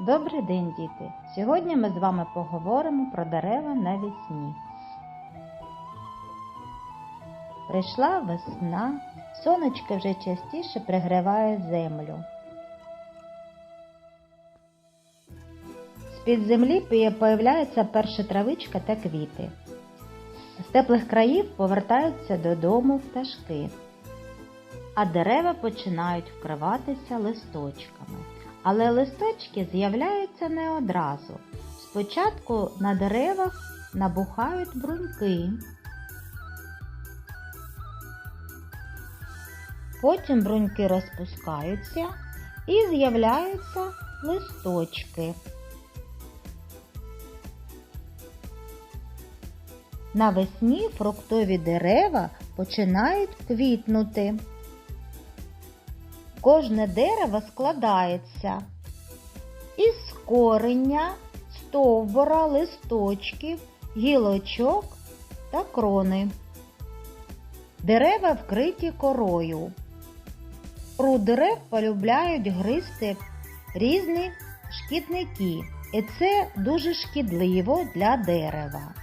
Добрий день, діти! Сьогодні ми з вами поговоримо про дерева навесні. Прийшла весна, сонечко вже частіше пригріває землю. З-під землі появляється перша травичка та квіти. З теплих країв повертаються додому пташки, а дерева починають вкриватися листочками. Але листочки з'являються не одразу. Спочатку на деревах набухають бруньки. Потім бруньки розпускаються і з'являються листочки. Навесні фруктові дерева починають квітнути. Кожне дерево складається із корення, стовбура, листочків, гілочок та крони. Дерева вкриті корою. Кору дерев полюбляють гризти різні шкідники, і це дуже шкідливо для дерева.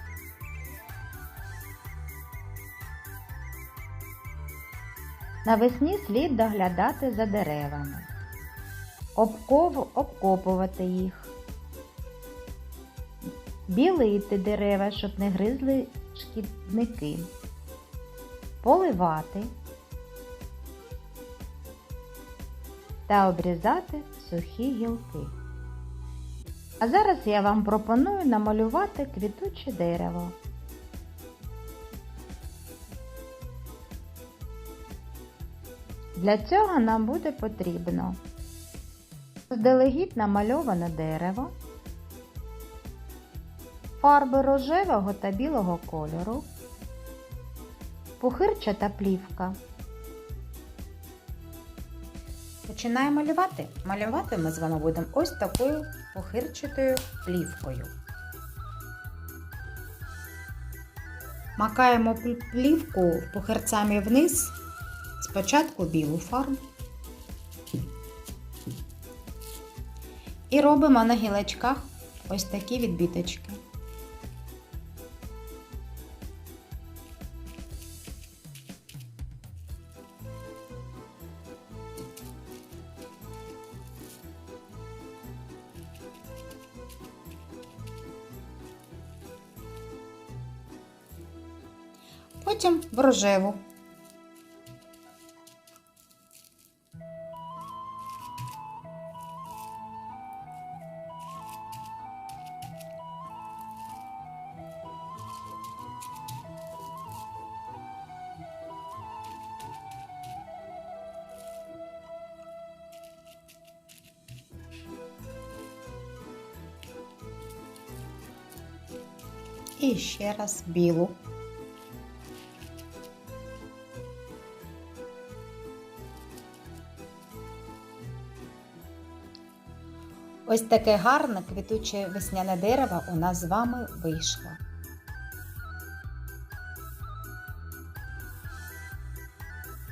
Навесні слід доглядати за деревами, обков, обкопувати їх, білити дерева, щоб не гризли шкідники, поливати та обрізати сухі гілки. А зараз я вам пропоную намалювати квітуче дерево. Для цього нам буде потрібно здалегідь намальоване дерево, фарби рожевого та білого кольору, пухирчата плівка. Починаємо малювати. Малювати ми з вами будемо ось такою похирчатою плівкою. Макаємо плівку похирцями вниз, спочатку білу фарбу. І робимо на гілочках ось такі відбіточки. Потім в рожеву. І ще раз білу. Ось таке гарне квітуче весняне дерево у нас з вами вийшло.